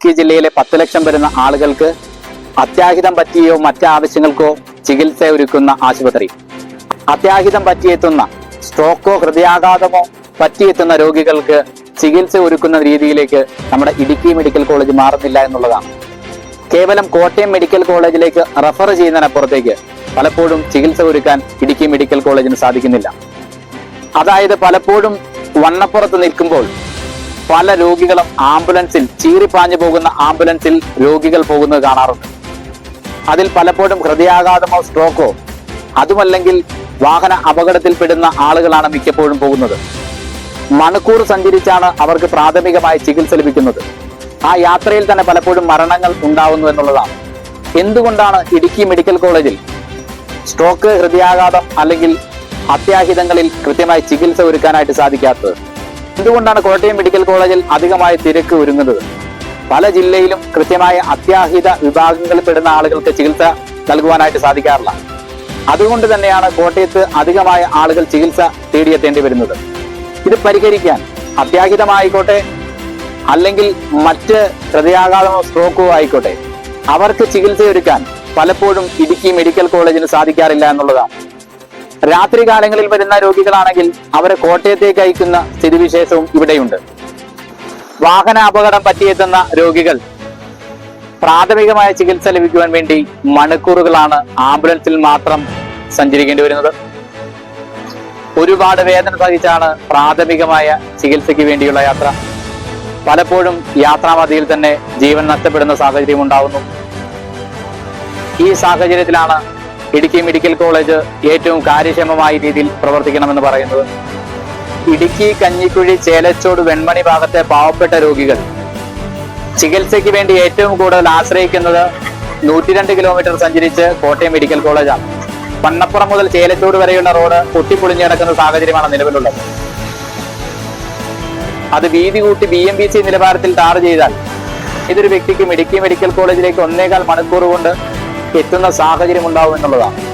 ഇടുക്കി ജില്ലയിലെ പത്ത് ലക്ഷം വരുന്ന ആളുകൾക്ക് അത്യാഹിതം പറ്റിയോ മറ്റ് ആവശ്യങ്ങൾക്കോ ചികിത്സ ഒരുക്കുന്ന ആശുപത്രി. അത്യാഹിതം പറ്റിയെത്തുന്ന സ്ട്രോക്കോ ഹൃദയാഘാതമോ പറ്റിയെത്തുന്ന രോഗികൾക്ക് ചികിത്സ ഒരുക്കുന്ന രീതിയിലേക്ക് നമ്മുടെ ഇടുക്കി മെഡിക്കൽ കോളേജ് മാറുന്നില്ല എന്നുള്ളതാണ്. കേവലം കോട്ടയം മെഡിക്കൽ കോളേജിലേക്ക് റെഫർ ചെയ്യുന്നതിനപ്പുറത്തേക്ക് പലപ്പോഴും ചികിത്സ ഒരുക്കാൻ ഇടുക്കി മെഡിക്കൽ കോളേജിന് സാധിക്കുന്നില്ല. അതായത് പലപ്പോഴും വണ്ണപ്പുറത്ത് നിൽക്കുമ്പോൾ പല രോഗികളും ആംബുലൻസിൽ ചീറിപ്പാഞ്ഞു പോകുന്ന ആംബുലൻസിൽ രോഗികൾ പോകുന്നത് കാണാറുണ്ട്. അതിൽ പലപ്പോഴും ഹൃദയാഘാതമോ സ്ട്രോക്കോ അതുമല്ലെങ്കിൽ വാഹന അപകടത്തിൽപ്പെടുന്ന ആളുകളാണ് മിക്കപ്പോഴും പോകുന്നത്. മണിക്കൂർ സഞ്ചരിച്ചാണ് അവർക്ക് പ്രാഥമികമായി ചികിത്സ ലഭിക്കുന്നത്. ആ യാത്രയിൽ തന്നെ പലപ്പോഴും മരണങ്ങൾ ഉണ്ടാവുന്നു എന്നുള്ളതാണ്. എന്തുകൊണ്ടാണ് ഇടുക്കി മെഡിക്കൽ കോളേജിൽ സ്ട്രോക്ക് ഹൃദയാഘാതം അല്ലെങ്കിൽ അത്യാഹിതങ്ങളിൽ കൃത്യമായി ചികിത്സ ഒരുക്കാനായിട്ട് സാധിക്കാത്തത്? എന്തുകൊണ്ടാണ് കോട്ടയം മെഡിക്കൽ കോളേജിൽ അധികമായി തിരക്ക് ഒരുങ്ങുന്നത്. പല ജില്ലയിലും കൃത്യമായ അത്യാഹിത വിഭാഗങ്ങളിൽ പെടുന്ന ആളുകൾക്ക് ചികിത്സ നൽകുവാനായിട്ട് സാധിക്കാറില്ല. അതുകൊണ്ട് തന്നെയാണ് കോട്ടയത്ത് അധികമായ ആളുകൾ ചികിത്സ തേടിയെത്തേണ്ടി വരുന്നത്. ഇത് പരിഹരിക്കാൻ അത്യാഹിതമായിക്കോട്ടെ അല്ലെങ്കിൽ മറ്റ് ഹൃദയാഘാതമോ സ്ട്രോക്കോ ആയിക്കോട്ടെ അവർക്ക് ചികിത്സയൊരുക്കാൻ പലപ്പോഴും ഇടുക്കി മെഡിക്കൽ കോളേജിന് സാധിക്കാറില്ല എന്നുള്ളതാണ്. രാത്രി കാലങ്ങളിൽ വരുന്ന രോഗികളാണെങ്കിൽ അവരെ കോട്ടയത്തേക്ക് അയക്കുന്ന സ്ഥിതിവിശേഷവും ഇവിടെയുണ്ട്. വാഹന അപകടം പറ്റിയെത്തുന്ന രോഗികൾ പ്രാഥമികമായ ചികിത്സ ലഭിക്കുവാൻ വേണ്ടി മണിക്കൂറുകളാണ് ആംബുലൻസിൽ മാത്രം സഞ്ചരിക്കേണ്ടി വരുന്നത്. ഒരുപാട് വേദന സഹിച്ചാണ് പ്രാഥമികമായ ചികിത്സയ്ക്ക് വേണ്ടിയുള്ള യാത്ര. പലപ്പോഴും യാത്രാമതിയിൽ തന്നെ ജീവൻ നഷ്ടപ്പെടുന്ന സാഹചര്യം ഉണ്ടാവുന്നു. ഈ സാഹചര്യത്തിലാണ് ഇടുക്കി മെഡിക്കൽ കോളേജ് ഏറ്റവും കാര്യക്ഷമമായ രീതിയിൽ പ്രവർത്തിക്കണമെന്ന് പറയുന്നത് ഇടുക്കി കഞ്ഞിക്കുഴി ചേലച്ചോട് വെൺമണി ഭാഗത്തെ പാവപ്പെട്ട രോഗികൾ. ചികിത്സയ്ക്ക് വേണ്ടി ഏറ്റവും കൂടുതൽ ആശ്രയിക്കുന്നത് നൂറ്റിരണ്ട് കിലോമീറ്റർ സഞ്ചരിച്ച് കോട്ടയം മെഡിക്കൽ കോളേജാണ്. പണ്ണപ്പുറം മുതൽ ചേലച്ചോട് വരെയുള്ള റോഡ് പൊട്ടിപ്പൊളിഞ്ഞു കിടക്കുന്ന സാഹചര്യമാണ് നിലവിലുള്ളത്. അത് വീതി കൂട്ടി ബി എം ബി സി നിലവാരത്തിൽ ടാർ ചെയ്താൽ ഇതൊരു വ്യക്തിക്ക് ഇടുക്കി മെഡിക്കൽ കോളേജിലേക്ക് ഒന്നേകാൽ മണിക്കൂർ കൊണ്ട് എത്തുന്ന സാഹചര്യം ഉണ്ടാവും എന്നുള്ളതാണ്.